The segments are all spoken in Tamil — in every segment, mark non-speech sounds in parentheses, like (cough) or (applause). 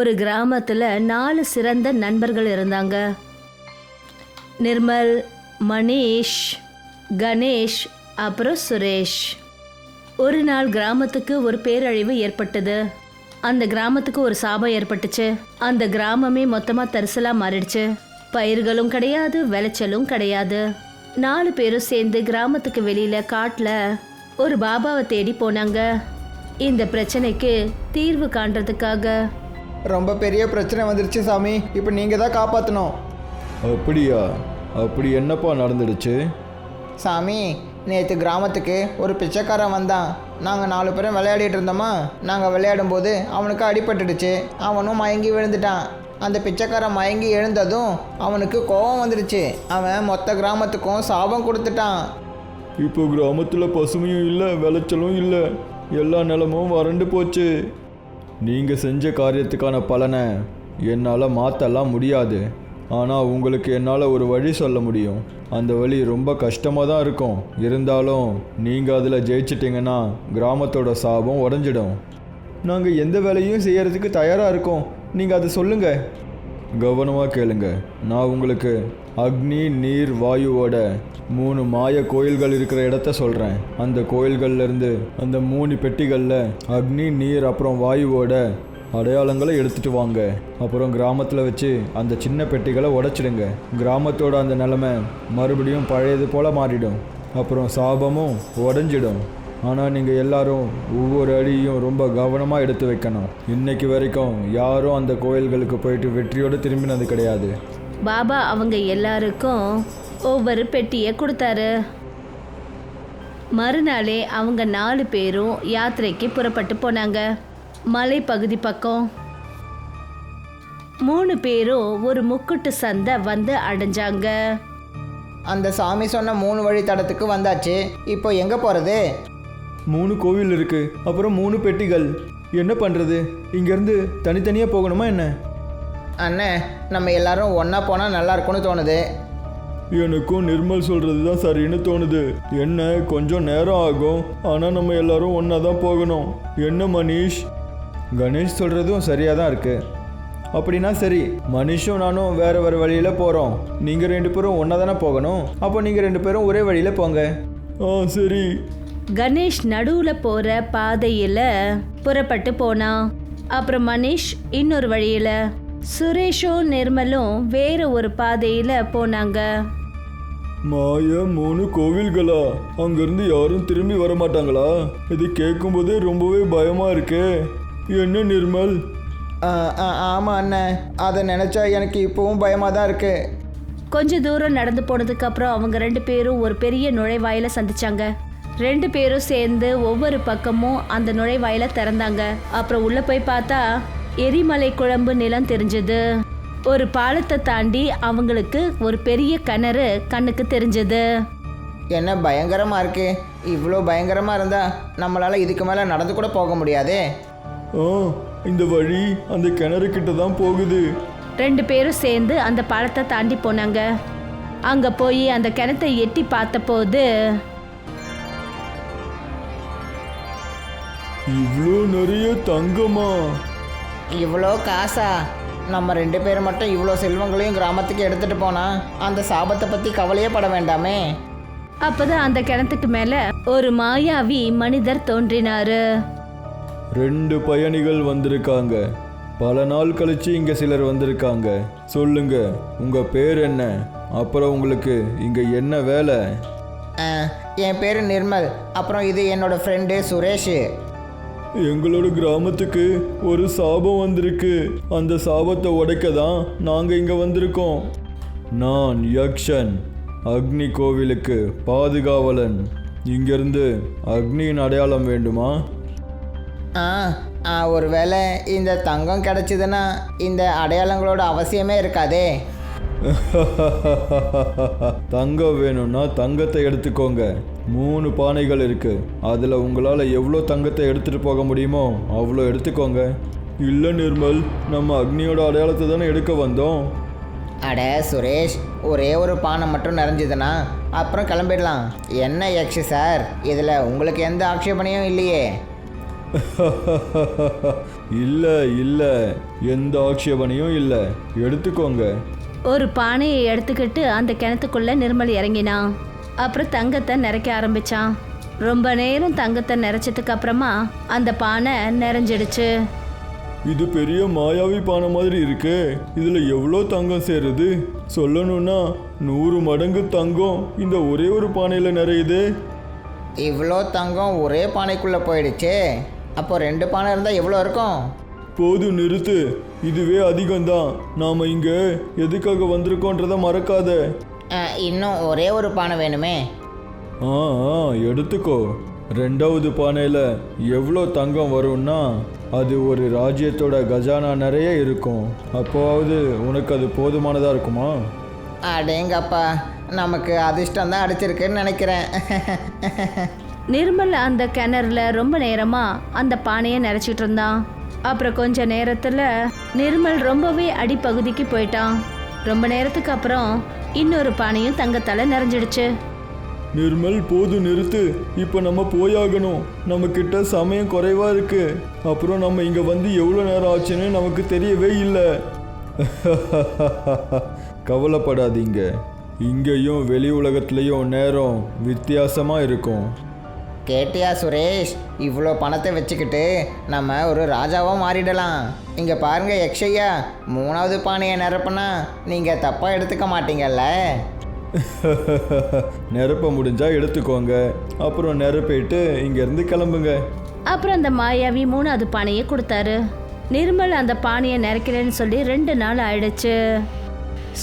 ஒரு கிராமத்தில் நாலு சிறந்த நண்பர்கள் இருந்தாங்க. நிர்மல் மணீஷ் கணேஷ் அப்புறம் சுரேஷ். ஒரு நாள் கிராமத்துக்கு ஒரு பேரழிவு ஏற்பட்டது. அந்த கிராமத்துக்கு ஒரு சாபம் ஏற்பட்டுச்சு. அந்த கிராமமே மொத்தமாக தரிசலாக மாறிடுச்சு. பயிர்களும் கிடையாது விளைச்சலும் கிடையாது. நாலு பேரும் சேர்ந்து கிராமத்துக்கு வெளியில் காட்டில் ஒரு பாபாவை தேடி போனாங்க. இந்த பிரச்சனைக்கு தீர்வு காண்றதுக்காக ரொம்ப பெரிய பிரச்சனை வந்துருச்சு சாமி. இப்போ நீங்கள் தான் காப்பாற்றணும் அப்படியா? அப்படி என்னப்பா நடந்துடுச்சு? சாமி நேற்று கிராமத்துக்கு ஒரு பிச்சைக்காரன் வந்தான். நாங்கள் நாலு பேரும் விளையாடிட்டு இருந்தோமா? நாங்கள் விளையாடும்போது அவனுக்கு அடிபட்டுடுச்சு. அவனும் மயங்கி விழுந்துட்டான். அந்த பிச்சைக்காரன் மயங்கி எழுந்ததும் அவனுக்கு கோபம் வந்துடுச்சு. அவன் மொத்த கிராமத்துக்கும் சாபம் கொடுத்துட்டான். இப்போ கிராமத்தில் பசுமையும் இல்லை விளைச்சலும் இல்லை. எல்லா நிலமும் வறண்டு போச்சு. நீங்கள் செஞ்ச காரியத்துக்கான பலனை என்னால் மாற்றலாம் முடியாது. ஆனால் உங்களுக்கு என்னால் ஒரு வழி சொல்ல முடியும். அந்த வழி ரொம்ப கஷ்டமாக தான் இருக்கும். இருந்தாலும் நீங்கள் அதில் ஜெயிச்சிட்டிங்கன்னா கிராமத்தோட சாபம் உடஞ்சிடும். நாங்கள் எந்த வேலையும் செய்கிறதுக்கு தயாராக இருக்கோம். நீங்கள் அதை சொல்லுங்கள் கவனமாக கேளுங்க. நான் உங்களுக்கு அக்னி நீர் வாயுவோட மூணு மாய கோயில்கள் இருக்கிற இடத்த சொல்கிறேன் அந்த கோயில்கள்லேருந்து அந்த மூணு பெட்டிகளில் அக்னி நீர் அப்புறம் வாயுவோட அடையாளங்களை எடுத்துட்டு வாங்க. அப்புறம் கிராமத்தில் வச்சு அந்த சின்ன பெட்டிகளை உடச்சிடுங்க. கிராமத்தோட அந்த நிலமை மறுபடியும் பழையது போல் மாறிடும். அப்புறம் சாபமும் உடஞ்சிடும். ஆனால் நீங்கள் எல்லாரும் ஒவ்வொரு அடியும் ரொம்ப கவனமாக எடுத்து வைக்கணும். இன்னைக்கு வரைக்கும் யாரும் அந்த கோயில்களுக்கு போயிட்டு வெற்றியோடு திரும்பினது கிடையாது. பாபா அவங்க எல்லாருக்கும் ஒவ்வொரு பெட்டியை கொடுத்தாரு. மறுநாளே அவங்க நாலு பேரும் யாத்திரைக்கு புறப்பட்டு போனாங்க. மலைப்பகுதி பக்கம். மூணு பேரும் ஒரு முக்குட்டு சந்தை வந்து அடைஞ்சாங்க. அந்த சாமி சொன்ன மூணு வழி தடத்துக்கு வந்தாச்சு. இப்போ எங்கே போகிறது மூணு கோவில் இருக்கு. அப்புறம் மூணு பெட்டிகள். என்ன பண்ணுறது இங்கேருந்து தனித்தனியாக போகணுமா என்ன? அண்ணே நம்ம எல்லாரும் ஒன்றா போனால் நல்லா இருக்கும்னு தோணுது. எனக்கும் நிர்மல் சொல்கிறது தான் சரின்னு தோணுது. என்ன கொஞ்சம் நேரம் ஆகும். ஆனால் நம்ம எல்லாரும் ஒன்றா தான் போகணும். என்ன மனிஷ்? கணேஷ் சொல்கிறதும் சரியாக தான் இருக்கு. அப்படின்னா சரி மனிஷும் நானும் வேற வேறு வழியில் போகிறோம் நீங்கள் ரெண்டு பேரும் ஒன்றா தானே போகணும்? அப்போ நீங்கள் ரெண்டு பேரும் ஒரே வழியில் போங்க. ஆ சரி. கணேஷ் நடுவுல போற பாதையில புறப்பட்டு போனான் அப்புறம் மனிஷ் இன்னொரு வழியில. சுரேஷும் நிர்மலும் வேற ஒரு பாதையில போனாங்க. மாய மூணு கோவில்களா? அங்கேருந்து யாரும் திரும்பி வர மாட்டாங்களா? இது கேட்கும்போதே ரொம்பவே பயமாக இருக்கே. என்ன நிர்மல்? ஆமாம் அண்ணன் அதை நினச்சா எனக்கு இப்போவும் பயமாக தான் இருக்குது கொஞ்ச தூரம் நடந்து போனதுக்கு அப்புறம் அவங்க ரெண்டு பேரும் ஒரு பெரிய நுழைவாயில சந்திச்சாங்க. ரெண்டு பேரும் சேர்ந்து ஒவ்வொரு பக்கமும் அந்த நுழைவாயில திறந்தாங்க. அப்புறம் உள்ள போய் பார்த்தா எரிமலை குழம்பு நிலம் தெரிஞ்சது. ஒரு பாலத்தை தாண்டி அவங்களுக்கு ஒரு பெரிய கிணறு கண்ணுக்கு தெரிஞ்சது. என்ன பயங்கரமாக இருக்கு. இவ்வளோ பயங்கரமாக இருந்தால் நம்மளால் இதுக்கு மேலே நடந்து கூட போக முடியாதே. ஆ இந்த வழி அந்த கிணறு கிட்ட தான் போகுது. ரெண்டு பேரும் சேர்ந்து அந்த பாலத்தை தாண்டி போனாங்க. அங்க போய் அந்த கிணத்தை எட்டி பார்த்தபோது இவ்வளோ நிறைய தங்கமா? இவ்வளோ காசா? நம்ம ரெண்டு பேரும் மட்டும் இவ்வளோ செல்வங்களையும் கிராமத்துக்கு எடுத்துகிட்டு போனால் அந்த சாபத்தை பற்றி கவலையே பட வேண்டாமே. அப்பதான் அந்த கிணத்துக்கு மேல ஒரு மாயாவி மனிதர் தோன்றினாரு. ரெண்டு பயணிகள் வந்திருக்காங்க. பல நாள் கழிச்சு இங்க சிலர் வந்திருக்காங்க. சொல்லுங்க உங்க பேர் என்ன? அப்புறம் உங்களுக்கு இங்க என்ன வேலை? ஆ, என் பேர் நிர்மல். அப்புறம் இது என்னோட ஃப்ரெண்டு சுரேஷ். எங்களோட கிராமத்துக்கு ஒரு சாபம் வந்திருக்கு. அந்த சாபத்தை உடைக்க தான் நாங்கள் இங்கே வந்திருக்கோம். நான் யக்ஷன் அக்னி கோவிலுக்கு பாதுகாவலன். இங்கிருந்து அக்னியின் அடையாளம் வேண்டுமா? ஆ ஆ ஒருவேளை இந்த தங்கம் கிடச்சிதுன்னா இந்த அடையாளங்களோட அவசியமே இருக்காதே. (laughs) தங்கம் வேணும்னா தங்கத்தை எடுத்துக்கோங்க. மூணு பானைகள் இருக்கு. அதில் உங்களால் எவ்வளோ தங்கத்தை எடுத்துகிட்டு போக முடியுமோ அவ்வளோ எடுத்துக்கோங்க. இல்லை நிர்மல் நம்ம அக்னியோட அடையாளத்தை தானே எடுக்க வந்தோம். அட சுரேஷ் ஒரே ஒரு பானை மட்டும் நிறைஞ்சதுன்னா அப்புறம் கிளம்பிடலாம். என்ன யக்ஷி சார்? இதில் உங்களுக்கு எந்த ஆட்சேபனையும் இல்லையே. (laughs) இல்லை இல்லை. எந்த ஆட்சேபனையும் இல்லை. எடுத்துக்கோங்க. ஒரு பானையை எடுத்துக்கிட்டு அந்த கிணத்துக்குள்ள நிர்மல் இறங்கினான். அப்புறம் தங்கத்தை நிறைக்க ஆரம்பிச்சான். ரொம்ப நேரம் தங்கத்தை நிறைச்சதுக்கு அப்புறமா அந்த பானை நிறைஞ்சிடுச்சு. இது பெரிய மாயாவி பானை மாதிரி இருக்கு. இதுல எவ்வளோ தங்கம் சேருது? சொல்லணும்னா நூறு மடங்கு தங்கம் இந்த ஒரே ஒரு பானையில நிறையுது. இவ்வளோ தங்கம் ஒரே பானைக்குள்ளே போயிடுச்சே. அப்போ ரெண்டு பானை இருந்தால் எவ்வளோ இருக்கும்? போதும் நிறுத்து. இதுவே அதிகம்தான். நாம இங்க எதுக்காக வந்திருக்கோன்றத மறக்காத. இன்னும் ஒரே ஒரு பானை வேணுமே? ஆ ஆ, எடுத்துக்கோ. ரெண்டாவது பானையில் எவ்வளோ தங்கம் வரும்னா அது ஒரு ராஜ்யத்தோட கஜானா நிறைய இருக்கும். அப்போவாவது உனக்கு அது போதுமானதாக இருக்குமா? அடேங்கப்பா நமக்கு அதிர்ஷ்டம் தான் அடிச்சிருக்குன்னு நினைக்கிறேன். நிர்மல் அந்த கிணறுல ரொம்ப நேரமா அந்த பானையை நிறைச்சிட்டு இருந்தான். அப்புறம் கொஞ்ச நேரத்துல நிர்மல் ரொம்பவே அடிப்பகுதிக்கு போயிட்டான். ரொம்ப நேரத்துக்கு அப்புறம் இன்னொரு பானையும் தங்கத்தால நிறைஞ்சிடுச்சு. நிர்மல் போது நிறுத்து. இப்போ நம்ம போயாகணும். நம்ம கிட்ட சமயம் குறைவா இருக்கு. அப்புறம் நம்ம இங்க வந்து எவ்வளோ நேரம் ஆச்சுன்னு நமக்கு தெரியவே இல்லை. (laughs) கவலைப்படாதீங்க. இங்கேயும் வெளி உலகத்துலேயும் நேரம் வித்தியாசமா இருக்கும். கேட்டியா சுரேஷ்? இவ்வளோ பணத்தை வச்சுக்கிட்டு நம்ம ஒரு ராஜாவாக மாறிடலாம். இங்கே பாருங்க யக்ஷய்யா. மூணாவது பானையை நிரப்புனா நீங்கள் தப்பாக எடுத்துக்க மாட்டீங்கல்ல? (laughs) நிரப்ப முடிஞ்சா எடுத்துக்கோங்க. அப்புறம் நிரப்பிட்டு இங்கேருந்து கிளம்புங்க. அப்புறம் அந்த மாயாவி மூணாவது பானையை கொடுத்தாரு. நிர்மல் அந்த பானையை நிறைக்கிறேன்னு சொல்லி ரெண்டு நாள் ஆயிடுச்சு.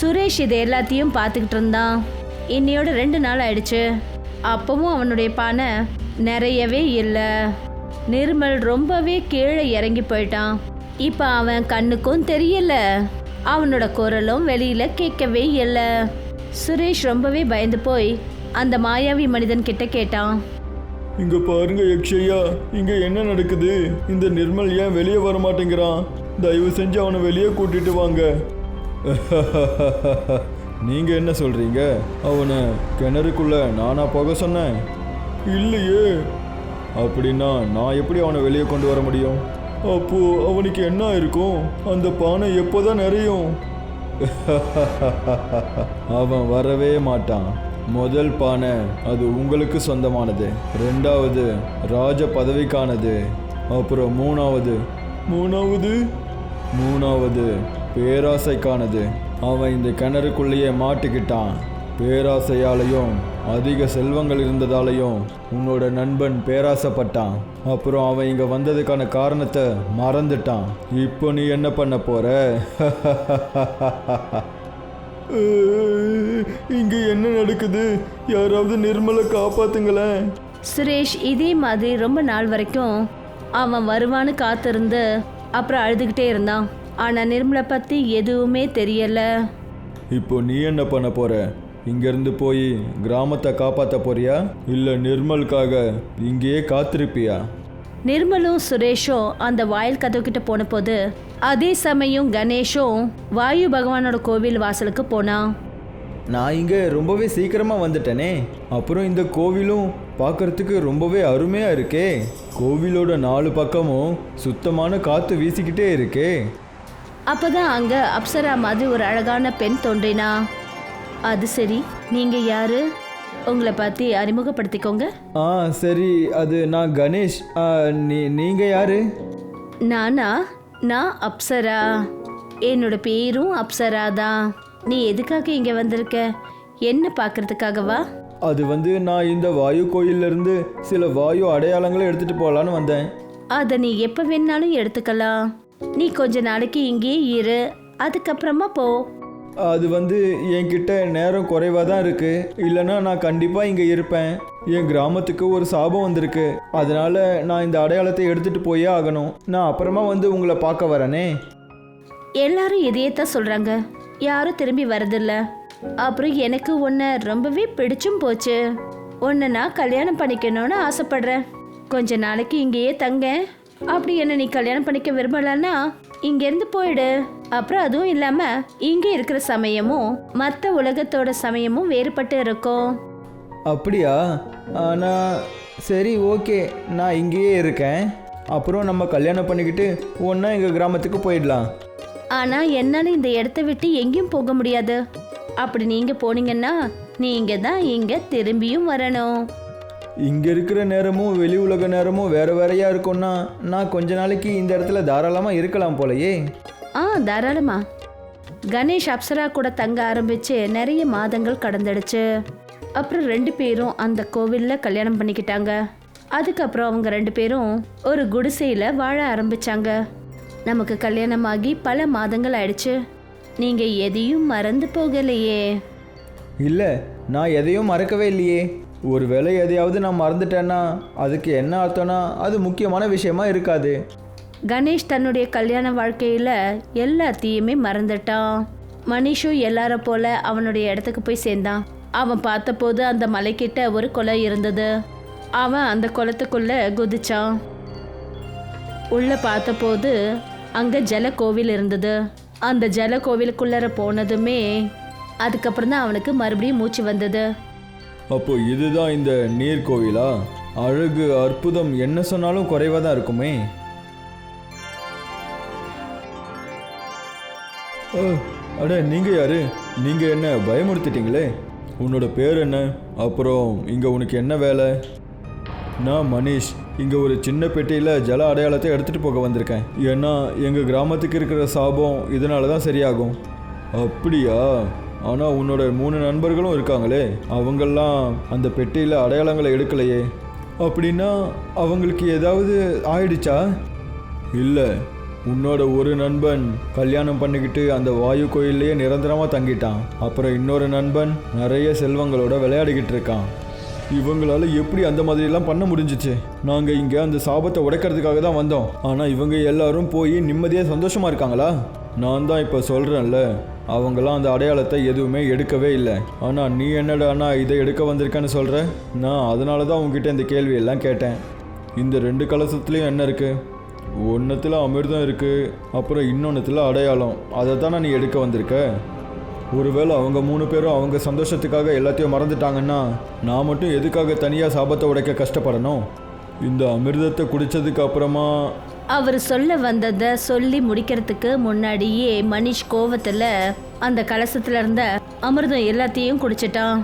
சுரேஷ் இது எல்லாத்தையும் பார்த்துக்கிட்டு இருந்தான். இன்னையோட ரெண்டு நாள் ஆயிடுச்சு. அப்பவும் அவனுடைய பானை நிறையவே இல்லை. நிர்மல் ரொம்பவே கீழே இறங்கி போயிட்டான். இப்போ அவன் கண்ணுக்கும் தெரியல. அவனோட குரலும் வெளியில கேட்கவே இல்லை. சுரேஷ் ரொம்பவே பயந்து போய் அந்த மாயாவி மனிதன் கிட்ட கேட்டான். இங்க பாருங்க யக்ஷய்யா இங்க என்ன நடக்குது? இந்த நிர்மல் ஏன் வெளியே வர மாட்டேங்கிறான்? தயவு செஞ்சு அவனை வெளியே கூட்டிட்டு வாங்க. (laughs) நீங்க என்ன சொல்றீங்க? அவனை கிணறுக்குள்ள நானா போக சொன்னேன். இல்லையே. அப்படின்னா நான் எப்படி அவனை வெளியே கொண்டு வர முடியும்? அப்போ அவனுக்கு என்ன இருக்கும்? அந்த பானை எப்போதான் நிறையும்? (laughs) அவன் வரவே மாட்டான். முதல் பானை அது உங்களுக்கு சொந்தமானது. ரெண்டாவது ராஜ பதவிக்கானது. அப்புறம் மூணாவது. மூணாவது? மூணாவது பேராசைக்கானது. அவன் இந்த கிணறுக்குள்ளேயே மாட்டிக்கிட்டான். பேராசையாலையும் அதிக செல்வங்கள் இருந்ததாலையும் உன்னோட நண்பன் பேராசைப்பட்டான். அப்புறம் அவன் இங்க வந்ததுக்கான காரணத்தை மறந்துட்டான். இப்போ நீ என்ன பண்ண போற? (laughs) இங்க என்ன நடக்குது? யாராவது நிர்மலை காப்பாத்துங்களேன். சுரேஷ் இதே மாதிரி ரொம்ப நாள் வரைக்கும் அவன் வருவான்னு காத்திருந்து அப்புறம் அழுதுகிட்டே இருந்தான். ஆனா நிர்மலை பத்தி எதுவுமே தெரியல. இப்போ நீ என்ன பண்ண போற? இங்கிருந்து போய் கிராமத்தை காப்பாத்த போறியா? இல்ல நிர்மலுக்காக இங்கேயே காத்திருப்பியா? நிர்மலும் சுரேஷும் அந்த வாயில் கதவுக்கிட்ட போன போது அதே சமயம் கணேஷும் வாயு பகவானோட கோவில் வாசலுக்கு போனான் நான் இங்கே ரொம்பவே சீக்கிரமாக வந்துட்டேனே. அப்புறம் இந்த கோவிலும் பார்க்கறதுக்கு ரொம்பவே அருமையாக இருக்கே. கோவிலோட நாலு பக்கமும் சுத்தமான காற்று வீசிக்கிட்டே இருக்கே. அப்பதான் அங்க அப்சரா மாதிரி ஒரு அழகான பெண் தோன்றினா. அது சரி. நீங்க யாரு? உங்களை பத்தி அறிமுகப்படுத்திக்கோங்க. ஆ சரி. அது நான் கணேஷ். ஆ, நீ நீங்கள் யாரு? நானா? நான் அப்சரா. என்னோட பேரும் அப்சரா தான். நீ எதுக்காக இங்க வந்திருக்க? என்ன பார்க்கறதுக்காகவா? அது வந்து நான் இந்த வாயு கோயிலிருந்து சில வாயு அடையாளங்களை எடுத்துகிட்டு போகலான்னு வந்தேன். அதை நீ எப்போ வேணாலும் எடுத்துக்கலாம். நீ கொஞ்ச நாளைக்கு இங்கேயே இரு. அதுக்கப்புறமா போ. அது வந்து என்கிட்ட நேரம் குறைவாக தான் இருக்குது இல்லைன்னா நான் கண்டிப்பாக இங்கே இருப்பேன். என் கிராமத்துக்கு ஒரு சாபம் வந்திருக்கு. அதனால நான் இந்த அடையாளத்தை எடுத்துகிட்டு போயே ஆகணும். நான் அப்புறமா வந்து உங்களை பார்க்க வரேனே. எல்லாரும் இதையே தான் சொல்றாங்க. யாரும் திரும்பி வரதில்ல. அப்புறம் எனக்கு உன்னை ரொம்பவே பிடிச்சும் போச்சு. உன்னை நான் கல்யாணம் பண்ணிக்கணும்னு ஆசைப்படுறேன். கொஞ்ச நாளைக்கு இங்கேயே தங்க. அப்படி என்ன நீ கல்யாணம் பண்ணிக்க விரும்பலன்னா இங்கேருந்து போயிடு. அப்புறம் அதுவும் இல்லாம இங்க இருக்கிற சமயமும் மற்ற உலகத்தோட சமயமும் வேறுபட்டு இருக்கும். அப்படியா? ஆனால் சரி ஓகே. நான் இங்கேயே இருக்கேன். அப்புறம் நம்ம கல்யாணம் பண்ணிக்கிட்டு ஒன்றா எங்கள் கிராமத்துக்கு போயிடலாம். ஆனா என்னால இந்த இடத்த விட்டு எங்கேயும் போக முடியாது. அப்படி நீங்க போனீங்கன்னா நீங்க தான் இங்க திரும்பியும் வரணும். இங்கே இருக்கிற நேரமும் வெளி உலக நேரமும் வேறு வேறையா இருக்கும்னா நான் கொஞ்ச நாளைக்கு இந்த இடத்துல தாராளமாக இருக்கலாம் போலயே. ஆ தாராளமா. கணேஷ் அப்சரா கூட தங்க ஆரம்பிச்சு நிறைய மாதங்கள் கடந்துடுச்சு. அப்புறம் ரெண்டு பேரும் அந்த கோவிலில் கல்யாணம் பண்ணிக்கிட்டாங்க. அதுக்கப்புறம் அவங்க ரெண்டு பேரும் ஒரு குடிசையில் வாழ ஆரம்பிச்சாங்க. நமக்கு கல்யாணமாகி பல மாதங்கள் ஆயிடுச்சு. நீங்க எதையும் மறந்து போகலையே. இல்லை நான் எதையும் மறக்கவே இல்லையே. ஒருவேளை எதையாவது நான் மறந்துட்டேன்னா அதுக்கு என்ன அர்த்தம்னா அது முக்கியமான விஷயமா இருக்காது. கணேஷ் தன்னுடைய கல்யாண வாழ்க்கையில் எல்லாத்தையுமே மறந்துட்டான். மனிஷும் எல்லார போல அவனுடைய இடத்துக்கு போய் சேர்ந்தான். அவன் பார்த்தபோது அந்த மலைக்கிட்ட ஒரு குளம் இருந்தது. அவன் அந்த குளத்துக்குள்ள குதிச்சான். உள்ள பார்த்தபோது அங்கே ஜல கோவில் இருந்தது. அந்த ஜல போனதுமே அதுக்கப்புறம் தான் அவனுக்கு மறுபடியும் மூச்சு வந்தது. அப்போ இதுதான் இந்த நீர் கோவிலா அழகு அற்புதம் என்ன சொன்னாலும் குறைவாக தான் இருக்குமே. ஓ, அட நீங்கள் யாரு? நீங்கள் என்ன பயமுறுத்திட்டீங்களே? உன்னோட பேர் என்ன? அப்புறம் இங்கே உனக்கு என்ன வேலை? நான் மனிஷ் இங்கே ஒரு சின்ன பெட்டியில் ஜல அடையாளத்தை எடுத்துகிட்டு போக வந்திருக்கேன். ஏன்னா எங்கள் கிராமத்துக்கு இருக்கிற சாபம் இதனால தான் சரியாகும். அப்படியா? ஆனால் உன்னோட மூணு நண்பர்களும் இருக்காங்களே. அவங்கெல்லாம் அந்த பெட்டியில் அடையாளங்களை எடுக்கலையே. அப்படின்னா அவங்களுக்கு ஏதாவது ஆயிடுச்சா? இல்லை. உன்னோட ஒரு நண்பன் கல்யாணம் பண்ணிக்கிட்டு அந்த வாயு கோயில்லையே நிரந்தரமாக தங்கிட்டான். அப்புறம் இன்னொரு நண்பன் நிறைய செல்வங்களோட விளையாடிக்கிட்டு இருக்கான். இவங்களால எப்படி அந்த மாதிரிலாம் பண்ண முடிஞ்சிச்சு? நாங்கள் இங்கே அந்த சாபத்தை உடைக்கிறதுக்காக தான் வந்தோம். ஆனால் இவங்க எல்லாரும் போய் நிம்மதியாக சந்தோஷமாக இருக்காங்களா? நான் தான் இப்போ சொல்கிறேன்ல அவங்களாம் அந்த அடையாளத்தை எதுவுமே எடுக்கவே இல்லை. ஆனால் நீ என்னடானா இதை எடுக்க வந்திருக்கேன்னு சொல்கிற நான் அதனால தான் உங்ககிட்ட இந்த கேள்வியெல்லாம் கேட்டேன். இந்த ரெண்டு கலசத்துலேயும் என்ன இருக்குது ஒன்றுத்தில் அமிர்தம் இருக்குது அப்புறம் இன்னொன்றுத்தில் அடையாளம். அதை தானே நீ எடுக்க வந்திருக்க? ஒருவேளை அவங்க மூணு பேரும் அவங்க சந்தோஷத்துக்காக எல்லாத்தையும் மறந்துட்டாங்கன்னா நான் மட்டும் எதுக்காக தனியாக சாபத்தை உடைக்க கஷ்டப்படணும்? இந்த அமிர்தத்தை குடித்ததுக்கு அப்புறமா அவர் சொல்ல வந்ததை சொல்லி முடிக்கிறதுக்கு முன்னாடியே மனிஷ் கோவத்தில் அந்த கலசத்துல இருந்த அமிர்தம் எல்லாத்தையும் குடிச்சிட்டான்.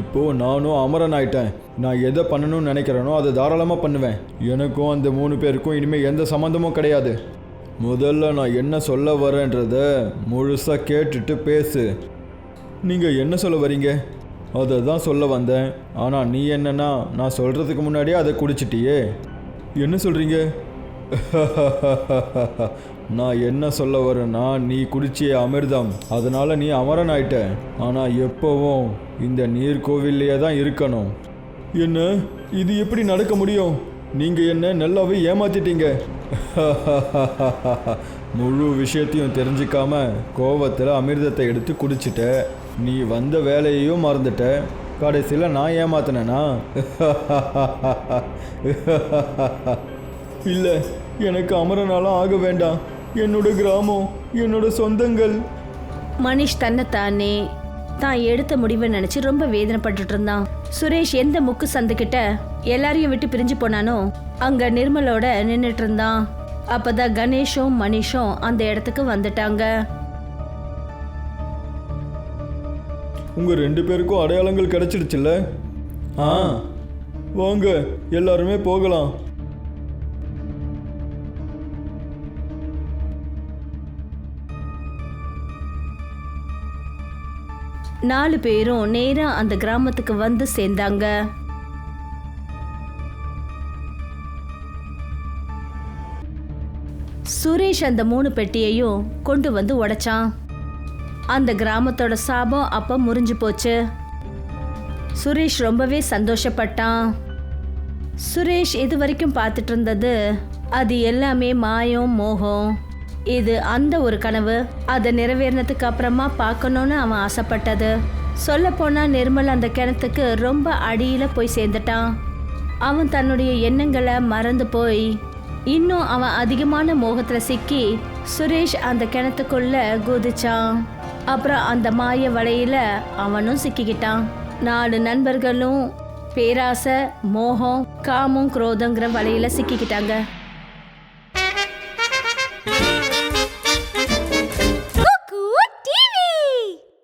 இப்போ நானும் அமரன் ஆயிட்டேன். நான் எதை பண்ணணும்னு நினைக்கிறேனோ அதை தாராளமாக பண்ணுவேன். எனக்கும் அந்த மூணு பேருக்கும் இனிமேல் எந்த சம்மந்தமும் கிடையாது. முதல்ல நான் என்ன சொல்ல வரேன்றத முழுசாக கேட்டுட்டு பேசு. நீங்கள் என்ன சொல்ல வரீங்க? அதை தான் சொல்ல வந்தேன். ஆனால் நீ என்னன்னா நான் சொல்கிறதுக்கு முன்னாடியே அதை குடிச்சிட்டியே. என்ன சொல்கிறீங்க (laughs) நான் என்ன சொல்ல வரேன்னா நீ குடிச்சிய அமிர்தம். அதனால நீ அமரன் ஆயிட்ட. ஆனால் எப்போவும் இந்த நீர்கோவில்லையே தான் இருக்கணும். என்ன? இது எப்படி நடக்க முடியும்? நீங்கள் என்ன நல்லாவே ஏமாத்திட்டீங்க. (laughs) முழு விஷயத்தையும் தெரிஞ்சுக்காம கோவத்தில் அமிர்தத்தை எடுத்து குடிச்சிட்ட. நீ வந்த வேலையையும் மறந்துட்ட. கடைசியில் நான் ஏமாத்தினேனா? (laughs) இல்லை எனக்கு அமரனாலும் ஆக வேண்டாம். என்னோட கிராமம் என்னோட சொந்தங்கள். மனிஷ் தன்னைத்தானே தான் எடுத்த முடிவை நினைச்சு ரொம்ப வேதனைப்பட்டுட்டு இருந்தான். சுரேஷ் எந்த முக்கு சந்துக்கிட்ட எல்லாரையும் விட்டு பிரிஞ்சு போனானோ அங்க நிர்மலோட நின்றுட்டு இருந்தான். அப்பதான் கணேஷும் மணிஷும் அந்த இடத்துக்கு வந்துட்டாங்க. உங்கள் ரெண்டு பேருக்கும் அடையாளங்கள் கிடைச்சிடுச்சுல்ல? ஆ வாங்க எல்லாருமே போகலாம். நாலு பேரும் நேரா அந்த கிராமத்துக்கு வந்து சேர்ந்தாங்க. சுரேஷ் அந்த மூணு பெட்டியையும் கொண்டு வந்து உடைச்சான். அந்த கிராமத்தோட சாபம் அப்ப முறிஞ்சு போச்சு. சுரேஷ் ரொம்பவே சந்தோஷப்பட்டான். சுரேஷ் இது வரைக்கும் பார்த்துட்டு இருந்தது அது எல்லாமே மாயம் மோகம். இது அந்த ஒரு கனவு. அதை நிறைவேறினதுக்கு அப்புறமா பார்க்கணும்னு அவன் ஆசைப்பட்டது. சொல்லப்போனா நிர்மல் அந்த கிணத்துக்கு ரொம்ப அடியில போய் சேர்ந்துட்டான். அவன் தன்னுடைய எண்ணங்களை மறந்து போய் இன்னும் அவன் அதிகமான மோகத்துல சிக்கி சுரேஷ் அந்த கிணத்துக்குள்ள குதிச்சான். அப்புறம் அந்த மாய வலையில அவனும் சிக்கிக்கிட்டான். நாலு நண்பர்களும் பேராசை மோகம் காமம் குரோதங்கிற வலையில சிக்கிக்கிட்டாங்க.